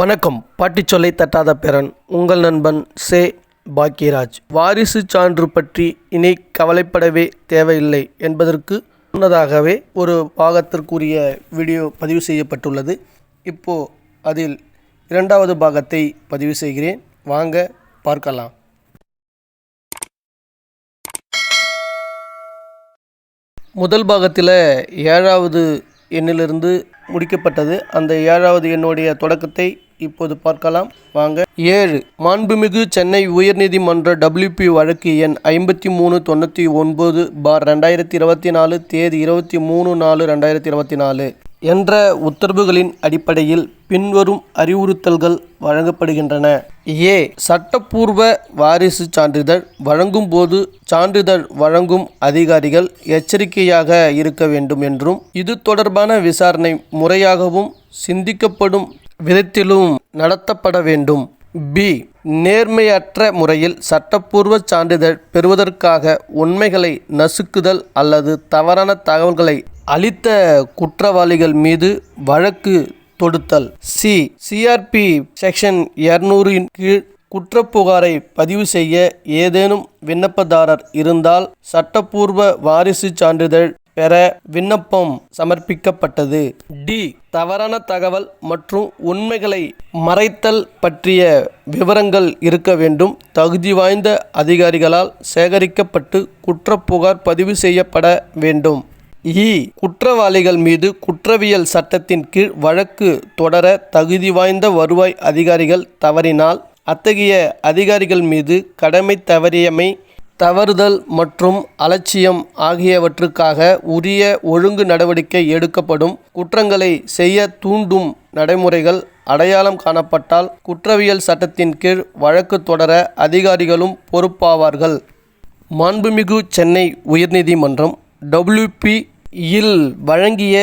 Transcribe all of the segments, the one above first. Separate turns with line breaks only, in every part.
வணக்கம். பாட்டிச்சொல்லை தட்டாத பேரன் உங்கள் நண்பன் சே. பாக்கியராஜ். வாரிசு சான்று பற்றி இனி கவலைப்படவே தேவையில்லை என்பதற்கு முன்னதாகவே ஒரு பாகத்திற்குரிய வீடியோ பதிவு செய்யப்பட்டுள்ளது. இப்போது அதில் இரண்டாவது பாகத்தை பதிவு செய்கிறேன். வாங்க பார்க்கலாம். முதல் பாகத்தில் ஏழாவது எண்ணிலிருந்து முடிக்கப்பட்டது. அந்த ஏழாவது எண்ணுடைய தொடக்கத்தை இப்போது பார்க்கலாம். வாங்க. ஏழு. மாண்புமிகு சென்னை உயர்நீதிமன்ற டபிள்யூபி வழக்கு எண் ஐம்பத்தி மூணு தொண்ணூற்றி ஒன்பது பார் ரெண்டாயிரத்தி இருபத்தி நாலு தேதி இருபத்தி மூணு நாலு ரெண்டாயிரத்தி இருபத்தி நாலு. என்ற உத்தரவுகளின் அடிப்படையில் பின்வரும் அறிவுறுத்தல்கள் வழங்கப்படுகின்றன. ஏ. சட்டப்பூர்வ வாரிசு சான்றிதழ் வழங்கும் போது சான்றிதழ் வழங்கும் அதிகாரிகள் எச்சரிக்கையாக இருக்க வேண்டும் என்றும் இது தொடர்பான விசாரணை முறையாகவும் சிந்திக்கப்படும் விதத்திலும் நடத்தப்பட வேண்டும். பி நேர்மையற்ற முறையில் சட்டப்பூர்வ சான்றிதழ் பெறுவதற்காக உண்மைகளை நசுக்குதல் அல்லது தவறான தகவல்களை அளித்த குற்றவாளிகள் மீது வழக்கு தொடுத்தல். சி. சிஆர்பி செக்ஷன் இரநூறின் கீழ் குற்றப்புகாரை பதிவு செய்ய ஏதேனும் விண்ணப்பதாரர் இருந்தால் சட்டப்பூர்வ வாரிசு சான்றிதழ் பெற விண்ணப்பம் சமர்ப்பிக்கப்பட்டது. டி. தவறான தகவல் மற்றும் உண்மைகளை மறைத்தல் பற்றிய விவரங்கள் இருக்க வேண்டும். தகுதி வாய்ந்த அதிகாரிகளால் சேகரிக்கப்பட்டு குற்றப்புகார் பதிவு செய்யப்பட வேண்டும். இ. குற்றவாளிகள் மீது குற்றவியல் சட்டத்தின் கீழ் வழக்கு தொடர தகுதி வாய்ந்த வருவாய் அதிகாரிகள் தவறினால் அத்தகைய அதிகாரிகள் மீது கடமை தவறியமை தவறுதல் மற்றும் அலட்சியம் ஆகியவற்றுக்காக உரிய ஒழுங்கு நடவடிக்கை எடுக்கப்படும். குற்றங்களை செய்ய தூண்டும் நடைமுறைகள் அடையாளம் காணப்பட்டால் குற்றவியல் சட்டத்தின் கீழ் வழக்கு தொடர அதிகாரிகளும் பொறுப்பாவார்கள். மாண்புமிகு சென்னை உயர்நீதிமன்றம் டபிள்யூபி இல் வழங்கிய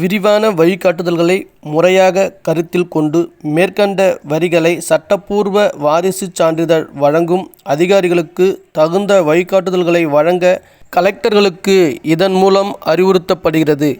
விரிவான வழிகாட்டுதல்களை முறையாக கருத்தில் கொண்டு மேற்கண்ட வரிகளை சட்டப்பூர்வ வாரிசு சான்றிதழ் வழங்கும் அதிகாரிகளுக்கு தகுந்த வழிகாட்டுதல்களை வழங்க கலெக்டர்களுக்கு இதன் மூலம் அறிவுறுத்தப்படுகிறது.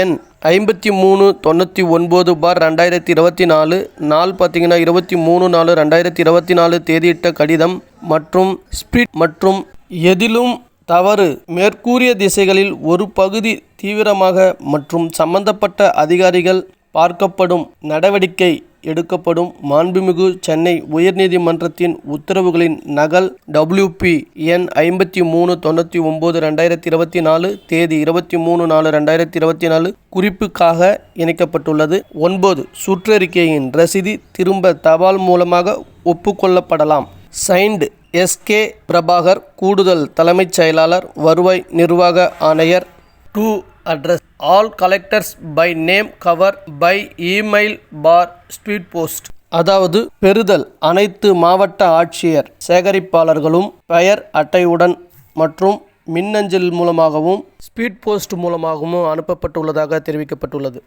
எண் ஐம்பத்தி மூணு தொண்ணூற்றி ஒன்பது பார் ரெண்டாயிரத்தி இருபத்தி நாலு நாள் பார்த்தீங்கன்னா இருபத்தி மூணு நாலு ரெண்டாயிரத்தி இருபத்தி நாலு தேதியிட்ட கடிதம் மற்றும் ஸ்பிரிட் மற்றும் எதிலும் தவறு மேற்கூறிய திசைகளில் ஒரு பகுதி தீவிரமாக மற்றும் சம்பந்தப்பட்ட அதிகாரிகள் பார்க்கப்படும் நடவடிக்கை எடுக்கப்படும். மாண்புமிகு சென்னை உயர்நீதிமன்றத்தின் உத்தரவுகளின் நகல் டபிள்யூபி எண் ஐம்பத்தி மூணு தொண்ணூற்றி ஒம்பது ரெண்டாயிரத்தி இருபத்தி நாலு தேதி இருபத்தி மூணு நாலு ரெண்டாயிரத்தி இருபத்தி நாலு குறிப்புக்காக இணைக்கப்பட்டுள்ளது. ஒன்பது சுற்றறிக்கையின் ரசீதி திரும்ப தபால் மூலமாக ஒப்புக்கொள்ளப்படலாம். சைன்டு எஸ்கே பிரபாகர் கூடுதல் தலைமைச் செயலாளர் வருவாய் நிர்வாக ஆணையர். To address all collectors by name cover by email for speed post. அதாவது பெறுதல் அனைத்து மாவட்ட ஆட்சியர் சேகரிப்பாளர்களும் பெயர் அட்டையுடன் மற்றும் மின்னஞ்சல் மூலமாகவும் ஸ்பீட் போஸ்ட் மூலமாகவும் அனுப்பப்பட்டுள்ளதாக தெரிவிக்கப்பட்டுள்ளது.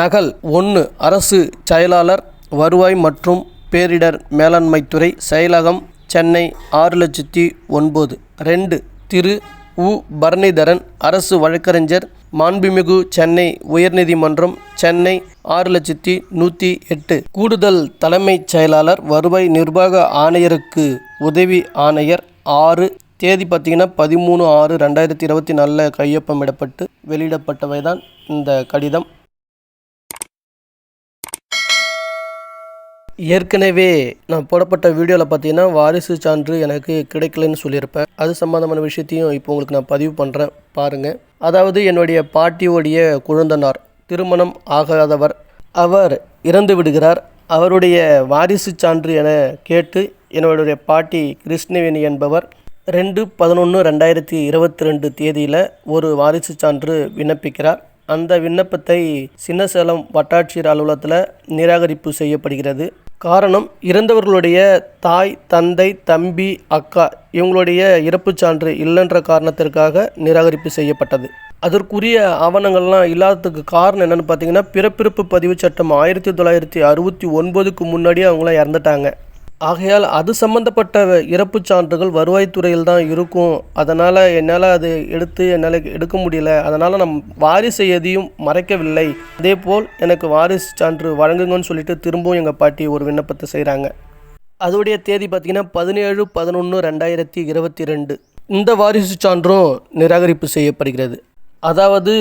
நகல் ஒன்று அரசு செயலாளர் வருவாய் மற்றும் பேரிடர் மேலாண்மைத்துறை செயலகம் சென்னை ஆறு லட்சத்தி ஒன்பது. ரெண்டு திரு. உ. பரணிதரன் அரசு வழக்கறிஞர் மாண்புமிகு சென்னை உயர்நீதிமன்றம் சென்னை ஆறு லட்சத்தி நூற்றி எட்டு. கூடுதல் தலைமைச் செயலாளர் வருவாய் நிர்வாக ஆணையருக்கு உதவி ஆணையர் ஆறு. தேதி பார்த்தீங்கன்னா பதிமூணு ஆறு ரெண்டாயிரத்தி இருபத்தி நாலில் கையொப்பமிடப்பட்டு வெளியிடப்பட்டவை தான் இந்த கடிதம். ஏற்கனவே நான் போடப்பட்ட வீடியோவில் பார்த்தீங்கன்னா வாரிசு சான்று எனக்கு கிடைக்கலன்னு சொல்லியிருப்பேன். அது சம்மந்தமான விஷயத்தையும் இப்போ உங்களுக்கு நான் பதிவு பண்ணுறேன் பாருங்கள் அதாவது என்னுடைய பாட்டியோடைய குழந்தனார் திருமணம் ஆகாதவர். அவர் இறந்து விடுகிறார். அவருடைய வாரிசு சான்று என கேட்டு என்னுடைய பாட்டி கிருஷ்ணவேணி என்பவர் ரெண்டு பதினொன்று ரெண்டாயிரத்தி இருபத்தி ரெண்டு தேதியில் ஒரு வாரிசு சான்று விண்ணப்பிக்கிறார். அந்த விண்ணப்பத்தை சின்னசேலம் வட்டாட்சியர் அலுவலகத்தில் நிராகரிப்பு செய்யப்படுகிறது. காரணம் இறந்தவர்களுடைய தாய் தந்தை தம்பி அக்கா இவங்களுடைய இறப்புச் சான்று இல்லைன்ற காரணத்திற்காக நிராகரிப்பு செய்யப்பட்டது. அதற்குரிய ஆவணங்கள்லாம் இல்லாததுக்கு காரணம் என்னென்னு பார்த்தீங்கன்னா பிறப்பிறப்பு பதிவு சட்டம் ஆயிரத்தி தொள்ளாயிரத்தி அறுபத்தி ஒன்பதுக்கு முன்னாடியே அவங்களாம் இறந்துட்டாங்க. ஆகையால் அது சம்மந்தப்பட்ட இறப்புச் சான்றுகள் வருவாய்த்துறையில் தான் இருக்கும். அதனால் என்னால் அது எடுத்து என்னால் எடுக்க முடியல. அதனால் நம் வாரிசு எதையும் மறைக்கவில்லை. அதேபோல் எனக்கு வாரிசு சான்று வழங்குங்கன்னு சொல்லிட்டு திரும்பவும் எங்கள் பாட்டி ஒரு விண்ணப்பத்தை செய்கிறாங்க அதோடைய தேதி பார்த்தீங்கன்னா பதினேழு பதினொன்று ரெண்டாயிரத்தி இருபத்தி ரெண்டு. இந்த வாரிசு சான்றும் நிராகரிப்பு செய்யப்படுகிறது. அதாவது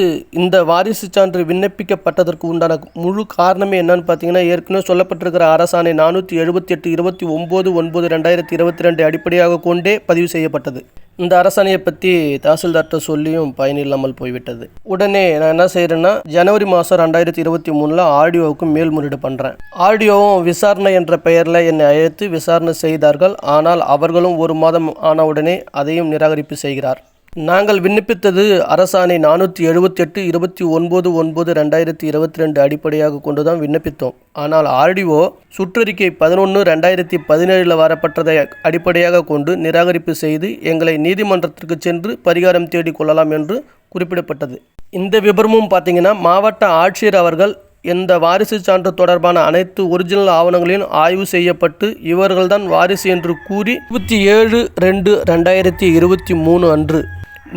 இந்த வாரிசு சான்று விண்ணப்பிக்கப்பட்டதற்கு உண்டான முழு காரணமே என்னன்னு பார்த்தீங்கன்னா ஏற்கனவே சொல்லப்பட்டிருக்கிற அரசாணை நானூற்றி எழுபத்தி எட்டு இருபத்தி ஒம்பது ஒன்பது ரெண்டாயிரத்தி இருபத்தி ரெண்டு அடிப்படையாக கொண்டே பதிவு செய்யப்பட்டது. இந்த அரசாணையை பற்றி தாசில்தார்கிட்ட சொல்லியும் பயனில்லாமல் போய்விட்டது. உடனே நான் என்ன செய்கிறேன்னா ஜனவரி மாதம் ரெண்டாயிரத்தி இருபத்தி மூணில் ஆடியோவுக்கு மேல்முறையீடு பண்ணுறேன் ஆடியோவும் விசாரணை என்ற பெயரில் என்னை அழைத்து விசாரணை செய்தார்கள். ஆனால் அவர்களும் ஒரு மாதம் ஆன உடனே அதையும் நிராகரிப்பு செய்கிறார். நாங்கள் விண்ணப்பித்தது அரசாணை நானூற்றி எழுபத்தி எட்டு இருபத்தி ஒன்பது ஒன்பது ரெண்டாயிரத்தி இருபத்தி ரெண்டு அடிப்படையாக கொண்டு தான் விண்ணப்பித்தோம். ஆனால் ஆர்டிஓ சுற்றறிக்கை பதினொன்று ரெண்டாயிரத்தி பதினேழில் வரப்பட்டதை அடிப்படையாக கொண்டு நிராகரிப்பு செய்து எங்களை நீதிமன்றத்திற்கு சென்று பரிகாரம் தேடிக் கொள்ளலாம் என்று குறிப்பிடப்பட்டது. இந்த விபரமும் பார்த்தீங்கன்னா மாவட்ட ஆட்சியர் அவர்கள் இந்த வாரிசு சான்று தொடர்பான அனைத்து ஒரிஜினல் ஆவணங்களையும் ஆய்வு செய்யப்பட்டு இவர்கள்தான் வாரிசு என்று கூறி இருபத்தி ஏழு ரெண்டு ரெண்டாயிரத்தி இருபத்தி மூணு அன்று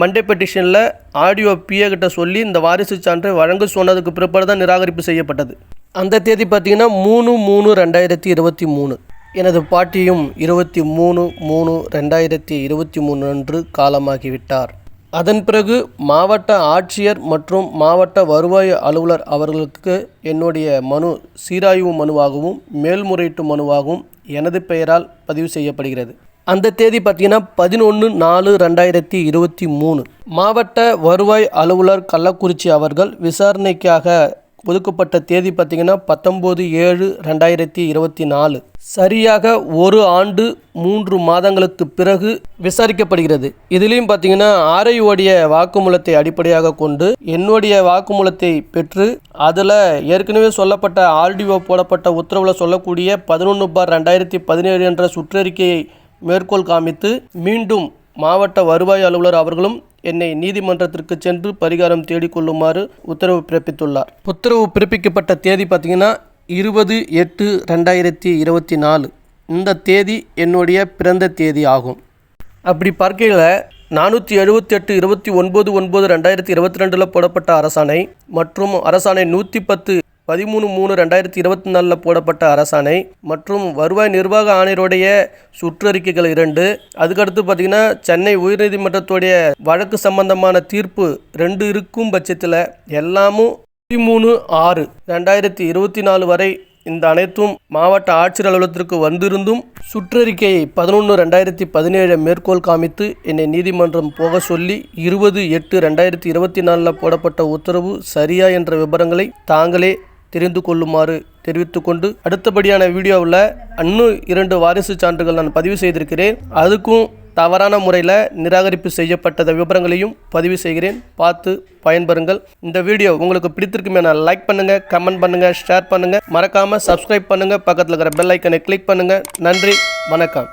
மண்டே பெட்டிஷனில் ஆடியோ பிஏ கிட்ட சொல்லி இந்த வாரிசு சான்றை வழங்க சொன்னதுக்கு பிற்பாடு தான் நிராகரிப்பு செய்யப்பட்டது. அந்த தேதி பார்த்தீங்கன்னா மூணு மூணு ரெண்டாயிரத்தி இருபத்தி மூணு. எனது பாட்டியும் இருபத்தி மூணு மூணு ரெண்டாயிரத்தி இருபத்தி மூணு அன்று காலமாகிவிட்டார் அதன் பிறகு மாவட்ட ஆட்சியர் மற்றும் மாவட்ட வருவாய் அலுவலர் அவர்களுக்கு என்னுடைய மனு சீராய்வு மனுவாகவும் மேல்முறையீட்டு மனுவாகவும் எனது பெயரால் பதிவு செய்யப்படுகிறது. அந்த தேதி பார்த்தீங்கன்னா பதினொன்று நாலு ரெண்டாயிரத்தி இருபத்தி மூணு. மாவட்ட வருவாய் அலுவலர் கள்ளக்குறிச்சி அவர்கள் விசாரணைக்காக ஒதுக்கப்பட்ட தேதி பார்த்தீங்கன்னா பத்தொம்போது ஏழு ரெண்டாயிரத்தி இருபத்தி நாலு. சரியாக ஒரு ஆண்டு மூன்று மாதங்களுக்கு பிறகு விசாரிக்கப்படுகிறது. இதுலேயும் பார்த்தீங்கன்னா ஆர்ஐஓடைய வாக்குமூலத்தை அடிப்படையாக கொண்டு என்னுடைய வாக்குமூலத்தை பெற்று அதில் ஏற்கனவே சொல்லப்பட்ட ஆர்டிஓ போடப்பட்ட உத்தரவில் சொல்லக்கூடிய பதினொன்று பார் ரெண்டாயிரத்தி பதினேழு என்ற சுற்றறிக்கையை மேற்கோள் காமித்து மீண்டும் மாவட்ட வருவாய் அலுவலர் அவர்களும் என்னை நீதிமன்றத்திற்கு சென்று பரிகாரம் தேடிக்கொள்ளுமாறு உத்தரவு பிறப்பித்துள்ளார். உத்தரவு பிறப்பிக்கப்பட்ட தேதி பார்த்தீங்கன்னா இருபது எட்டு ரெண்டாயிரத்தி இருபத்தி நாலு. இந்த தேதி என்னுடைய பிறந்த தேதி ஆகும். அப்படி பார்க்கையில் நானூற்றி எழுபத்தி எட்டு இருபத்தி ஒன்பது ஒன்பது ரெண்டாயிரத்தி இருபத்தி ரெண்டில் போடப்பட்ட அரசாணை மற்றும் அரசாணை நூற்றி பத்து பதிமூணு மூணு ரெண்டாயிரத்தி இருபத்தி நாலில் போடப்பட்ட அரசாணை மற்றும் வருவாய் நிர்வாக ஆணையருடைய சுற்றறிக்கைகள் இரண்டு. அதுக்கடுத்து பார்த்திங்கன்னா சென்னை உயர்நீதிமன்றத்துடைய வழக்கு சம்பந்தமான தீர்ப்பு ரெண்டு இருக்கும் பட்சத்தில் எல்லாமும் பதிமூணு ஆறு ரெண்டாயிரத்தி இருபத்தி நாலு வரை இந்த அனைத்தும் மாவட்ட ஆட்சியர் அலுவலகத்திற்கு வந்திருந்தும் சுற்றறிக்கையை பதினொன்று ரெண்டாயிரத்தி பதினேழு மேற்கோள் காமித்து என்னை நீதிமன்றம் போக சொல்லி இருபது எட்டு ரெண்டாயிரத்தி இருபத்தி நாலில் போடப்பட்ட உத்தரவு சரியா என்ற விவரங்களை தாங்களே தெரிந்து கொள்ளுமாறு தெரிவித்துக்கொண்டு அடுத்தபடியான வீடியோவில் இன்னும் இரண்டு வாரிசு சான்றுகள் நான் பதிவு செய்திருக்கிறேன். அதுக்கும் தவறான முறையில் நிராகரிப்பு செய்யப்பட்டத விவரங்களையும் பதிவு செய்கிறேன். பார்த்து பயன்பெறுங்கள். இந்த வீடியோ உங்களுக்கு பிடித்திருக்குமே நான் லைக் பண்ணுங்கள் கமெண்ட் பண்ணுங்கள் ஷேர் பண்ணுங்கள் மறக்காமல் சப்ஸ்கிரைப் பண்ணுங்கள் பக்கத்தில் இருக்கிற பெல் ஐக்கனை கிளிக் பண்ணுங்கள் நன்றி வணக்கம்.